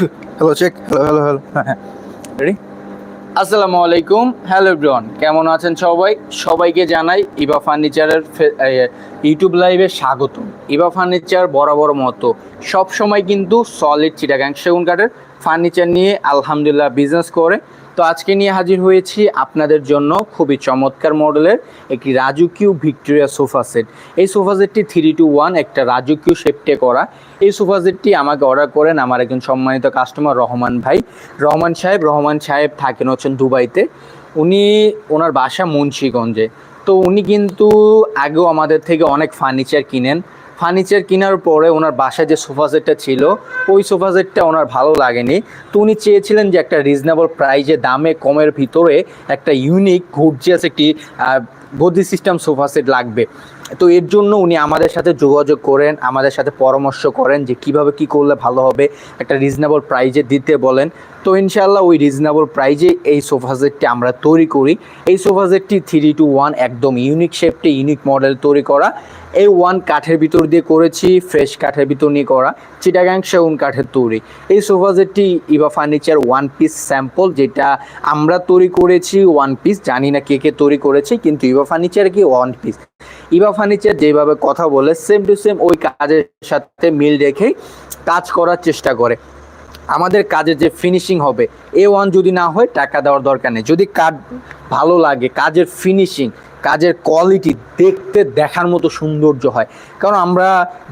Hello check hello hello hello হ্যাঁ হ্যাঁ। Ready আসসালামু আলাইকুম। হ্যালো এভরিওয়ান কেমন আছেন সবাই? সবাইকে জানাই ইবা ফার্নিচারের ফে- ইউটিউব লাইভে স্বাগত ইবা ফার্নিচার বরাবর মতো। সব সময় কিন্তু সলিড চিটাগাং সেগুন কাঠের ফার্নিচার নিয়ে আলহামদুলিল্লাহ বিজনেস করে। তো আজকে নিয়ে হাজির হয়েছি আপনাদের জন্য খুবই চমৎকার মডেলের একটি রাজকীয় ভিক্টোরিয়া সোফা সেট। এই সোফা সেটটি থ্রি টু ওয়ান একটা রাজকীয় শেপটে করা। এই সোফা সেটটি আমাকে অর্ডার করেন আমার একজন সম্মানিত কাস্টমার রহমান ভাই। রহমান সাহেব রহমান সাহেব থাকেন হচ্ছেন দুবাইতে। উনি ওনার বাসা মুন্সিগঞ্জে। তো উনি কিন্তু আগেও আমাদের থেকে অনেক ফার্নিচার কিনেন। ফার্নিচার কেনার পরে ওনার বাসায় যে সোফা সেটটা ছিল, ওই সোফা সেটটা ওনার ভালো লাগেনি। তো উনি চেয়েছিলেন যে একটা রিজনেবল প্রাইজে দামে, কমের ভিতরে একটা ইউনিক ঘুরছে একটি গদি সিস্টেম সোফা সেট লাগবে। তো এর জন্য উনি আমাদের সাথে যোগাযোগ করেন, আমাদের সাথে পরামর্শ করেন যে কীভাবে কি করলে ভালো হবে, একটা রিজনেবল প্রাইজে দিতে বলেন। তো ইনশাল্লাহ ওই রিজনেবল প্রাইজে এই সোফা সেটটি আমরা তৈরি করি। এই সোফা সেটটি থ্রি টু ওয়ান একদম ইউনিক শেপটি ইউনিক মডেল তৈরি করা। এই ওয়ান কাঠের ভিতর দিয়ে করেছি ফ্রেশ কাঠের ভিতর নিয়ে করা চিটাগাং সেগুন কাঠের তৈরি। এই সোফা সেটটি Eva furniture one piece sample যেটা আমরা তৈরি করেছি ওয়ান পিস জানি না কে কে তৈরি করেছে, কিন্তু ইভা ফার্নিচার কি ওয়ান পিস ইভা ফার্নিচার যেভাবে কথা বলে সেম টু সেম ওই কাজের সাথে মিল রেখেই কাজ করার চেষ্টা করে। আমাদের কাজের যে ফিনিশিং হবে এ ওয়ান যদি না হয়, টাকা দেওয়ার দরকার নেই। যদি কাজ ভালো লাগে, কাজের ফিনিশিং কাজের কোয়ালিটি দেখতে, দেখার মতো সৌন্দর্য হয়। কারণ আমরা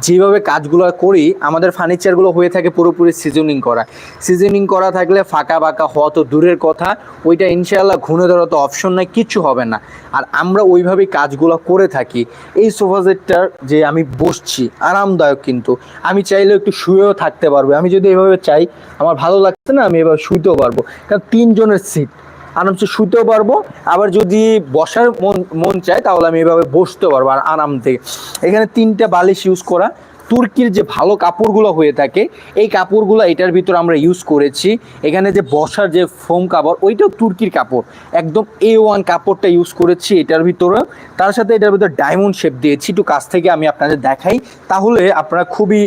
যেভাবে কাজগুলো করি, আমাদের ফার্নিচারগুলো হয়ে থাকে পুরোপুরি সিজনিং করা। সিজনিং করা থাকলে ফাঁকা বাঁকা হওয়া তো দূরের কথা, ওইটা ইনশাআল্লাহ ঘুরে ধরা তো অপশন নাই, কিচ্ছু হবে না। আর আমরা ওইভাবেই কাজগুলো করে থাকি। এই সোফা সেটটার যে আমি বসছি, আরামদায়ক কিন্তু। আমি চাইলে একটু শুয়েও থাকতে পারব। আমি যদি এভাবে চাই, আমার ভালো লাগছে না, আমি এভাবে শুইতেও পারব। কারণ তিনজনের সিট আরামসে শুতেও পারব। আবার যদি বসার মন মন চায়, তাহলে আমি এভাবে বসতেও পারব আর আরাম থেকে। এখানে তিনটা বালিশ ইউজ করা। তুর্কির যে ভালো কাপড়গুলো হয়ে থাকে, এই কাপড়গুলো এটার ভিতর আমরা ইউজ করেছি। এখানে যে বসার যে ফোম কাপড় ওইটাও তুর্কির কাপড়। একদম এ ওয়ান কাপড়টা ইউজ করেছি এটার ভিতরে তার সাথে এটার ভিতরে ডায়মন্ড শেপ দিয়েছি, একটু কাছ থেকে আমি আপনাদের দেখাই। তাহলে আপনারা খুবই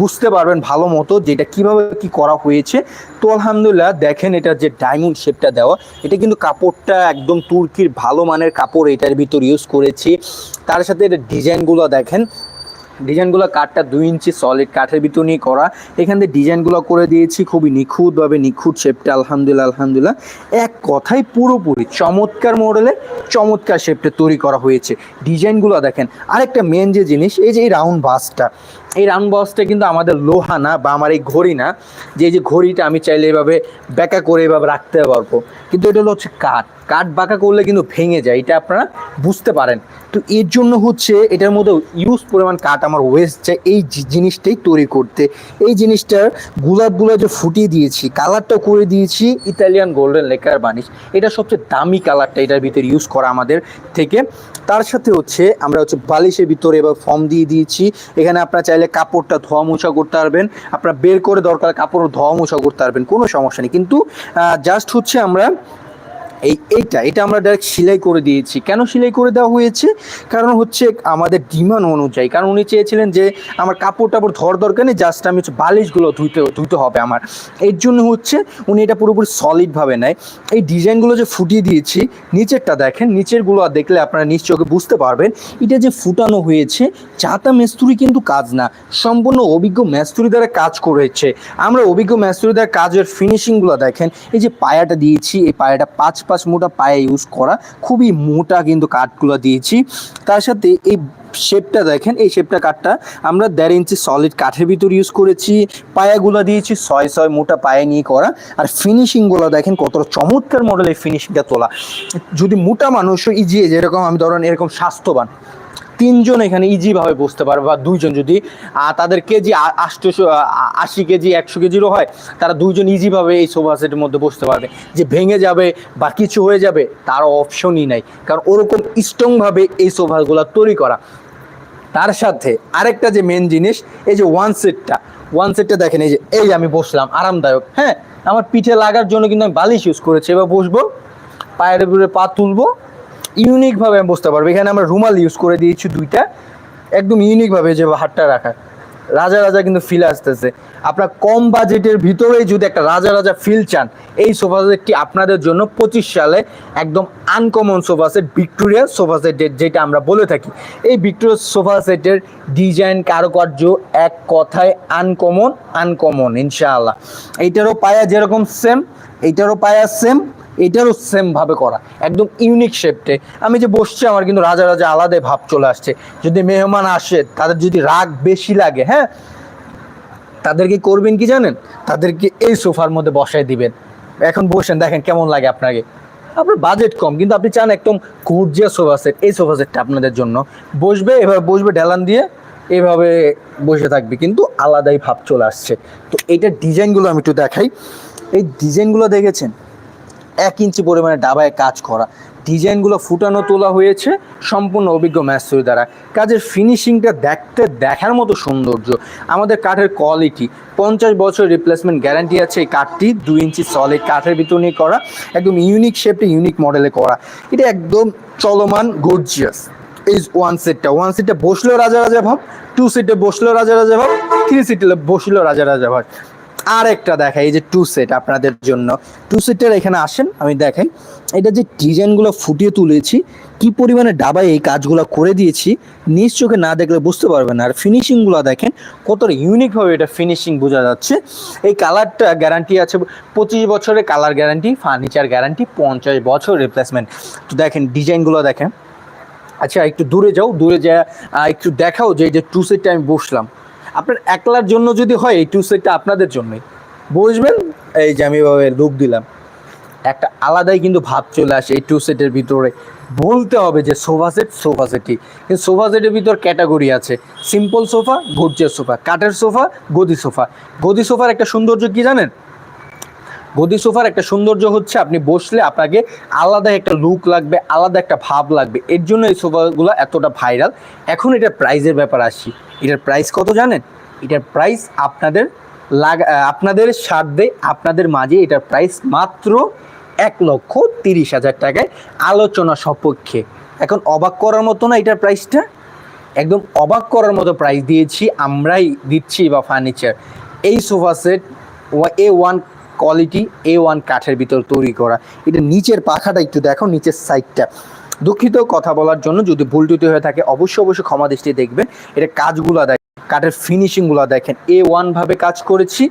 বুঝতে পারবেন ভালো মতো যে এটা কীভাবে কি করা হয়েছে। তো আলহামদুলিল্লাহ দেখেন এটার যে ডায়মন্ড শেপটা দেওয়া, এটা কিন্তু কাপড়টা একদম তুর্কির ভালো মানের কাপড় এটার ভিতর ইউজ করেছি। তার সাথে এটা ডিজাইনগুলো দেখেন। ডিজাইনগুলো কাঠটা দুই ইঞ্চি সলিড কাঠের ভিতর নিয়ে করা। এখান থেকে ডিজাইনগুলো করে দিয়েছি, খুবই নিখুঁতভাবে নিখুঁত শেপটা আলহামদুলিল্লাহ আলহামদুলিল্লাহ। এক কথায় পুরোপুরি চমৎকার মডেলে চমৎকার শেপটা তৈরি করা হয়েছে। ডিজাইনগুলো দেখেন, আরেকটা মেন যে জিনিস, এই যে এই রাউন্ড বাসটা এই রাউন্ড বক্সটা কিন্তু আমাদের লোহা না বা আমার এই ঘড়ি না, যে যে ঘড়িটা আমি চাইলে এভাবে ব্যাকা করে এভাবে রাখতে পারব। কিন্তু এটা হলো হচ্ছে কাঠ। কাঠ বাঁকা করলে কিন্তু ভেঙে যায়, এটা আপনারা বুঝতে পারেন। তো এর জন্য হচ্ছে এটার মধ্যে ইউজ পরিমাণ কাঠ আমার ওয়েস্ট যায় এই জিনিসটাই তৈরি করতে। এই জিনিসটার গোলাপগুলো যে ফুটিয়ে দিয়েছি কালারটা করে দিয়েছি, ইতালিয়ান গোল্ডেন লেকার বানিশ। এটা সবচেয়ে দামি কালারটা এটার ভিতরে ইউজ করা আমাদের থেকে। তার সাথে হচ্ছে আমরা হচ্ছে বালিশের ভিতরে এবার ফর্ম দিয়ে দিয়েছি। এখানে আপনারা চাইলে কাপড়টা ধোয়া মোছা করতে পারবেন। আপনারা বের করে দরকার কাপড় ধোয়া মোছা করতে পারবেন, কোনো সমস্যা নেই। কিন্তু জাস্ট হচ্ছে আমরা এই এইটা, এটা আমরা ডাইরেক্ট সেলাই করে দিয়েছি। কেন সেলাই করে দেওয়া হয়েছে? কারণ হচ্ছে আমাদের ডিমান্ড অনুযায়ী। কারণ উনি চেয়েছিলেন যে আমার কাপড় টাপড় ধর দরকার নেই জাস্ট আমি হচ্ছে বালিশগুলো ধুইতে ধুইতে হবে আমার। এর জন্য হচ্ছে উনি এটা পুরোপুরি সলিডভাবে নেয়। এই ডিজাইনগুলো যে ফুটিয়ে দিয়েছি, নিচেরটা দেখেন, নিচেরগুলো দেখলে আপনারা নিশ্চয়ই বুঝতে পারবেন। এটা যে ফুটানো হয়েছে, চাতা মেস্তুরি কিন্তু কাজ না। সম্পূর্ণ অভিজ্ঞ মেস্তুরি দ্বারা কাজ করেছে। আমরা অভিজ্ঞ মেস্তুরি দ্বারা কাজের ফিনিশিংগুলো দেখেন। এই যে পায়াটা দিয়েছি, এই পায়াটা পাঁচ পাঁচ মোটা পায়ে ইউজ করা খুবই মোটা কিন্তু কাঠগুলো দিয়েছি। তার সাথে এই শেপটা দেখেন, এই শেপটা কাঠটা আমরা দেড় ইঞ্চি সলিড কাঠের ভিতর ইউজ করেছি। পায়াগুলো দিয়েছি ছয় ছয় মোটা পায়ে নিয়ে করা। আর ফিনিশিংগুলো দেখেন কত চমৎকার মডেলের ফিনিশিংটা তোলা। যদি মোটা মানুষ ইজিয়ে যেরকম আমি ধরেন এরকম স্বাস্থ্যবান তিনজন এখানে ইজিভাবে বসতে পারবে বা দুইজন যদি তাদের কেজি আটশোশো আশি কেজি, একশো কেজিরও হয়, তারা দুইজন ইজিভাবে এই সোফা সেটের মধ্যে বসতে পারবে। যে ভেঙে যাবে বা কিছু হয়ে যাবে, তার অপশনই নাই। কারণ ওরকম স্ট্রংভাবে এই সোফাগুলো তৈরি করা। তার সাথে আরেকটা যে মেন জিনিস, এই যে ওয়ান সেটটা ওয়ান সেটটা দেখেন, এই যে, এই আমি বসলাম, আরামদায়ক। হ্যাঁ আমার পিঠে লাগার জন্য কিন্তু আমি বালিশ ইউজ করেছি। এবার বসবো, পায়ের উপরে পা তুলবো ইউনিকভাবে আমি বসতে পারব। এখানে আমরা রুমাল ইউজ করে দিয়েছি দুইটা। একদম ইউনিকভাবে যে হাতটা রাখা। রাজা রাজা কিন্তু ফিল আসতেছে। আপনার কম বাজেটের ভিতরেই যদি একটা রাজা রাজা ফিল চান, এই সোফা সেটটি আপনাদের জন্য পঁচিশ সালে একদম uncommon sofa set Victoria sofa যেটা আমরা বলে থাকি। এই ভিক্টোরিয়া সোফা সেটের ডিজাইন কারুকার্য এক কথায় আনকমন আনকমন ইনশাআল্লাহ। এইটারও পায়া যেরকম সেম এইটারও পায়া সেম এটারও সেম ভাবে করা। একদম ইউনিক শেপটে আমি যে বসছি, আমার কিন্তু রাজা রাজা আলাদা ভাব চলে আসছে। যদি মেহমান আসে, তাদের যদি রাগ বেশি লাগে হ্যাঁ? তাদেরকে করবেন কি জানেন? তাদেরকে এই সোফার মধ্যে বসায় দিবেন। এখন বসেন, দেখেন কেমন লাগে আপনাকে। আপনার বাজেট কম, কিন্তু আপনি চান একদম গর্জিয়াস সোফা সেট এই সোফা সেটটা আপনাদের জন্য। বসবে, এভাবে বসবে ঢেলান দিয়ে, এভাবে বসে থাকবে। কিন্তু আলাদাই ভাব চলে আসছে। তো এইটার ডিজাইনগুলো আমি একটু দেখাই। এই ডিজাইনগুলো দেখেছেন? এক ইঞ্চি পরিমাণে ডাবায় কাজ করা। ডিজাইনগুলো ফুটানো তোলা হয়েছে, সম্পূর্ণ অভিজ্ঞ ম্যাস্টরি দ্বারা। কাজের ফিনিশিংটা দেখতে দেখার মতো সৌন্দর্য। আমাদের কাঠের কোয়ালিটি পঞ্চাশ বছর রিপ্লেসমেন্ট গ্যারান্টি আছে এই কাঠটি, দুই ইঞ্চি সলিড কাঠের ভিতর নিয়ে করা, একদম ইউনিক শেপে ইউনিক মডেলে করা। এটা একদম চলমান গর্জিয়াস এই ওয়ান সিটটা ওয়ান সিটে বসলেও রাজা রাজা ভাব টু সিটে বসলেও রাজা রাজা ভাব থ্রি সিটে বসলেও রাজা রাজা ভাব। আর একটা দেখাই, এই যে টু সেট আপনাদের জন্য। টু সেটের এখানে আসেন, আমি দেখাই। এটা যে ডিজাইনগুলো ফুটিয়ে তুলেছি, কি পরিমাণে ডাবায় এই কাজগুলো করে দিয়েছি, নিজ চোখে না দেখলে বুঝতে পারবেন আর ফিনিশিংগুলো দেখেন, কতটা ইউনিকভাবে এটা ফিনিশিং বোঝা যাচ্ছে। এই কালারটা গ্যারান্টি আছে, পঁচিশ বছরের কালার গ্যারান্টি ফার্নিচার গ্যারান্টি পঞ্চাশ বছর রিপ্লেসমেন্ট তো দেখেন ডিজাইনগুলো দেখেন। আচ্ছা একটু দূরে যাও, দূরে যা একটু দেখাও যে এই যে টু সেটটা আমি বসলাম। আপনার একলার জন্য যদি হয়, এই টু সেটটা আপনাদের জন্যই। বুঝবেন? এই যে আমি এভাবে লুক দিলাম। একটা আলাদাই কিন্তু ভাব চলে আসে এই টু সেটের ভিতরে। বলতে হবে যে সোফা সেট, সোফা সেটই কিন্তু সোফা সেটের ভিতর ক্যাটাগরি আছে। সিম্পল সোফা, গর্জিয়াস সোফা, কাঠের সোফা, গদি সোফা। গদি সোফার একটা সৌন্দর্য কি জানেন? গদি সোফার একটা সৌন্দর্য হচ্ছে আপনি বসলে আপনাকে আলাদা একটা লুক লাগবে, আলাদা একটা ভাব লাগবে। এর জন্য এই সোফাগুলো এতটা ভাইরাল এখন এটার প্রাইজের ব্যাপার আসি। এটার প্রাইস কত জানেন? এটার প্রাইস আপনাদের লাগ আপনাদের স্বার্থে আপনাদের মাঝে এটার প্রাইস মাত্র এক লক্ষ তিরিশ হাজার টাকায় আলোচনা সপক্ষে। এখন অবাক করার মতো না এটার প্রাইসটা একদম অবাক করার মতো প্রাইস দিয়েছি, আমরাই দিচ্ছি বা ফার্নিচার এই sofa set A one quality A one কাঠের ভিতর তৈরি করা। এটা নিচের পাখাটা একটু দেখো, নিচের সাইডটা দুঃখিত কথা বলার জন্য যদি ভুল টুটি হয়ে থাকে, অবশ্যই অবশ্যই ক্ষমা দৃষ্টি দেখবেন। এটা কাজগুলো দেখেন, কাঠের ফিনিশিংগুলো দেখেন। এ ওয়ান ভাবে কাজ করেছি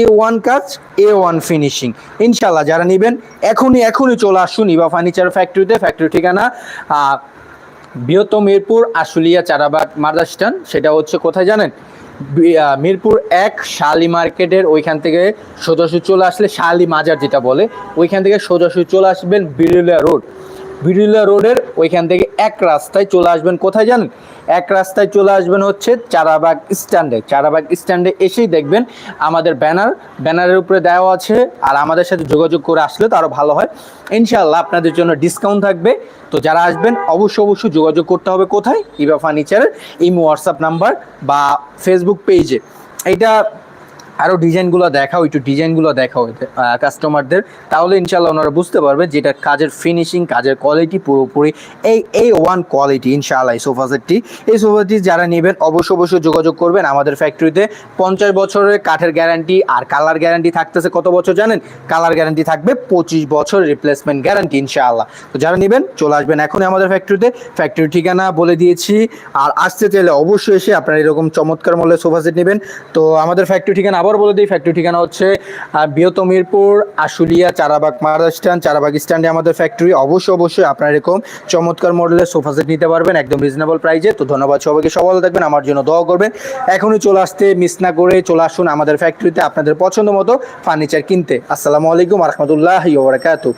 এ ওয়ান কাজ এ ওয়ান ফিনিশিং ইনশাল্লাহ যারা নেবেন, এখনই এখনই চলে আসুন ইবা ফার্নিচার ফ্যাক্টরিতে ফ্যাক্টরি ঠিকানা বৃহত্তম মিরপুর, আশুলিয়া, চারাবাগ মার্দাস্টান সেটা হচ্ছে কোথায় জানেন? মিরপুর এক শালি মার্কেটের ওইখান থেকে সোজাসুজি চলে আসলে শালি মাজার যেটা বলে, ওইখান থেকে সোজাসুজি চলে আসবেন বিরুলিয়া রোড। বিরুলিয়া রোডের ওইখান থেকে এক রাস্তায় চলে আসবেন। কোথায় জানেন? এক রাস্তায় চলে আসবেন হচ্ছে চারাবাগ স্ট্যান্ডে। চারাবাগ স্ট্যান্ডে এসেই দেখবেন আমাদের ব্যানার। ব্যানারের উপরে দেওয়া আছে আর আমাদের সাথে যোগাযোগ করে আসলে তো আরও ভালো হয়। ইনশাআল্লাহ আপনাদের জন্য ডিসকাউন্ট থাকবে। তো যারা আসবেন অবশ্যই অবশ্যই যোগাযোগ করতে হবে কোথায়? ইবা ফার্নিচারের এই হোয়াটসঅ্যাপ নাম্বার বা ফেসবুক পেজে এইটা আরও ডিজাইনগুলো দেখাও, একটু ডিজাইনগুলো দেখাও কাস্টমারদের তাহলে ইনশাল্লাহ ওনারা বুঝতে পারবে যেটা কাজের ফিনিশিং কাজের কোয়ালিটি পুরোপুরি এই এই ওয়ান কোয়ালিটি ইনশাআল্লাহ, এই সোফা সেটটি এই সোফা সেটটি যারা নেবেন, অবশ্যই অবশ্যই যোগাযোগ করবেন আমাদের ফ্যাক্টরিতে পঞ্চাশ বছরের কাঠের গ্যারান্টি আর কালার গ্যারান্টি থাকতেছে কত বছর জানেন? কালার গ্যারান্টি থাকবে পঁচিশ বছর রিপ্লেসমেন্ট গ্যারান্টি ইনশাআল্লাহ। তো যারা নেবেন, চলে আসবেন এখনই আমাদের ফ্যাক্টরিতে ফ্যাক্টরি ঠিকানা বলে দিয়েছি। আর আসতে চাইলে অবশ্যই এসে আপনারা এরকম চমৎকার মূল্যে সোফা সেট নেবেন। তো আমাদের ফ্যাক্টরি ঠিকানা আবার বলে দিই ফ্যাক্টরি ঠিকানা হচ্ছে বৃহত্তম মিরপুর, আশুলিয়া, চারাবাগ মারা স্ট্যান্ড চারাবাগ স্ট্যান্ডে আমাদের ফ্যাক্টরি অবশ্যই অবশ্যই আপনারা এরকম চমৎকার মডেলের সোফা সেট নিতে পারবেন, একদম রিজনেবল প্রাইজে তো ধন্যবাদ সবাইকে, সবাই থাকবেন, আমার জন্য দোয়া করবেন। এখনই চলে আসতে মিস না করে চলে আসুন আমাদের ফ্যাক্টরিতে আপনাদের পছন্দ মতো ফার্নিচার কিনতে। আসসালামু আলাইকুম রহমতুল্লাহ বারাকাতু